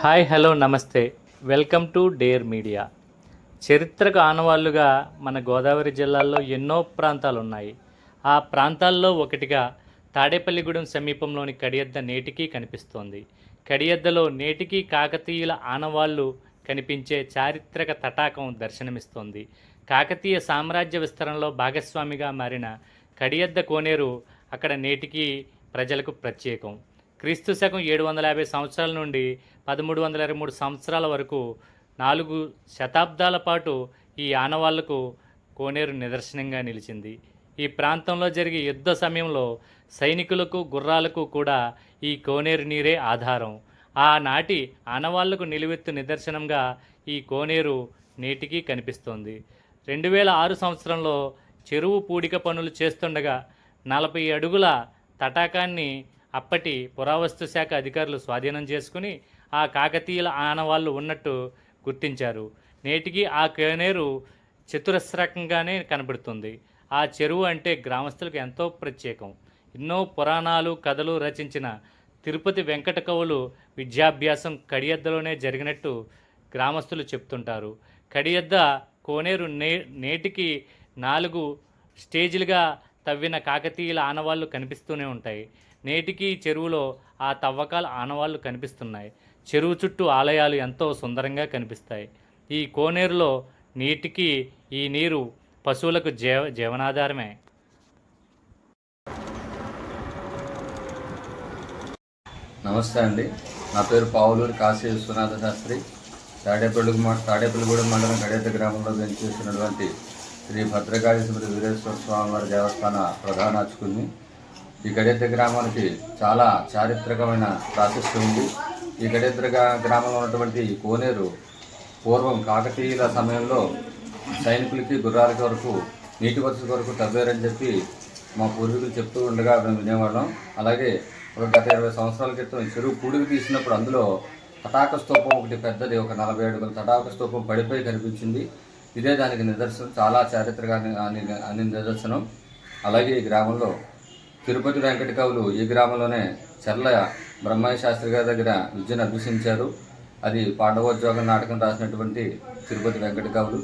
Hi hello నమస్తే. Welcome to dare media. చరిత్రకు ఆనవాళ్ళుగా మన గోదావరి జిల్లాలో ఎన్నో ప్రాంతాలు ఉన్నాయి ఆ ప్రాంతాల్లో ఒకటిగా తాడేపల్లిగూడెం సమీపంలోని కడియద్ద నేటికీ కనిపిస్తోంది. కడియద్దలో నేటికీ కాకతీయుల ఆనవాళ్ళు కనిపించే చారిత్రక తటాకం దర్శనమిస్తోంది. కాకతీయ సామ్రాజ్య విస్తరణలో భాగస్వామిగా మారిన కడియద్ద కోనేరు అక్కడ నేటికి ప్రజలకు ప్రత్యేకం. క్రీస్తు శకం ఏడు వందల యాభై సంవత్సరాల నుండి పదమూడు వందల ఇరవై మూడు సంవత్సరాల వరకు నాలుగు శతాబ్దాల పాటు ఈ ఆనవాళ్ళకు కోనేరు నిదర్శనంగా నిలిచింది. ఈ ప్రాంతంలో జరిగే యుద్ధ సమయంలో సైనికులకు గుర్రాలకు కూడా ఈ కోనేరు నీరే ఆధారం. ఆనాటి ఆనవాళ్ళకు నిలువెత్తు నిదర్శనంగా ఈ కోనేరు నేటికి కనిపిస్తోంది. రెండు వేల ఆరు సంవత్సరంలో చెరువు పూడిక పనులు చేస్తుండగా నలభై అడుగుల తటాకాన్ని అప్పటి పురావస్తు శాఖ అధికారులు స్వాధీనం చేసుకుని ఆ కాకతీయుల ఆనవాళ్ళు ఉన్నట్టు గుర్తించారు. నేటికి ఆ కోనేరు చతురస్రకంగానే కనబడుతుంది. ఆ చెరువు అంటే గ్రామస్తులకు ఎంతో ప్రత్యేకం. ఎన్నో పురాణాలు కథలు రచించిన తిరుపతి వెంకట కవులు విద్యాభ్యాసం కడియద్దలోనే జరిగినట్టు గ్రామస్తులు చెప్తుంటారు. కడియద్ద కోనేరు నే నేటికి నాలుగు స్టేజ్లుగా తవ్విన కాకతీయుల ఆనవాళ్ళు కనిపిస్తూనే ఉంటాయి. నేటికి ఈ చెరువులో ఆ తవ్వకాల ఆనవాళ్ళు కనిపిస్తున్నాయి. చెరువు చుట్టూ ఆలయాలు ఎంతో సుందరంగా కనిపిస్తాయి. ఈ కోనేరులో నీటికి ఈ నీరు పశువులకు జీవ జీవనాధారమే. నమస్తే అండి. నా పేరు పావులూరు కాశీ విశ్వనాథ శాస్త్రి. తాడేపల్లి తాడేపల్లిగూడెం మండలం కడేత గ్రామంలో వెంచేసినటువంటి శ్రీ భద్రకాళేశ్వర వీరేశ్వర స్వామివారి దేవస్థాన ప్రధాన అర్చకుల్ని ఈ గడేద్ర గ్రామానికి చాలా చారిత్రకమైన ప్రాశస్త్యం ఉంది. ఈ గడేద్ర గ్రా- గ్రామంలో ఉన్నటువంటి కోనేరు పూర్వం కాకతీయుల సమయంలో సైనికులకి గుర్రాలకి వరకు నీటి వసతి వరకు తవ్వారని చెప్పి మా పూర్వీకులు చెప్తూ ఉండగా మేము వినేవాళ్ళం. అలాగే ఒక గత ఇరవై సంవత్సరాల క్రితం చెరువు పూడికి తీసినప్పుడు అందులో తటాక స్తూపం ఒకటి పెద్దది ఒక నలభై అడుగుల తటాక స్తూపం పడిపోయి కనిపించింది. ఇదే దానికి నిదర్శనం చాలా చారిత్రక అని అని నిదర్శనం. అలాగే ఈ గ్రామంలో తిరుపతి వెంకట కవులు ఈ గ్రామంలోనే చర్ల బ్రహ్మయ్య శాస్త్రి గారి దగ్గర విద్యను అభ్యసించారు. అది పాండవోద్యోగం నాటకం రాసినటువంటి తిరుపతి వెంకట కవులు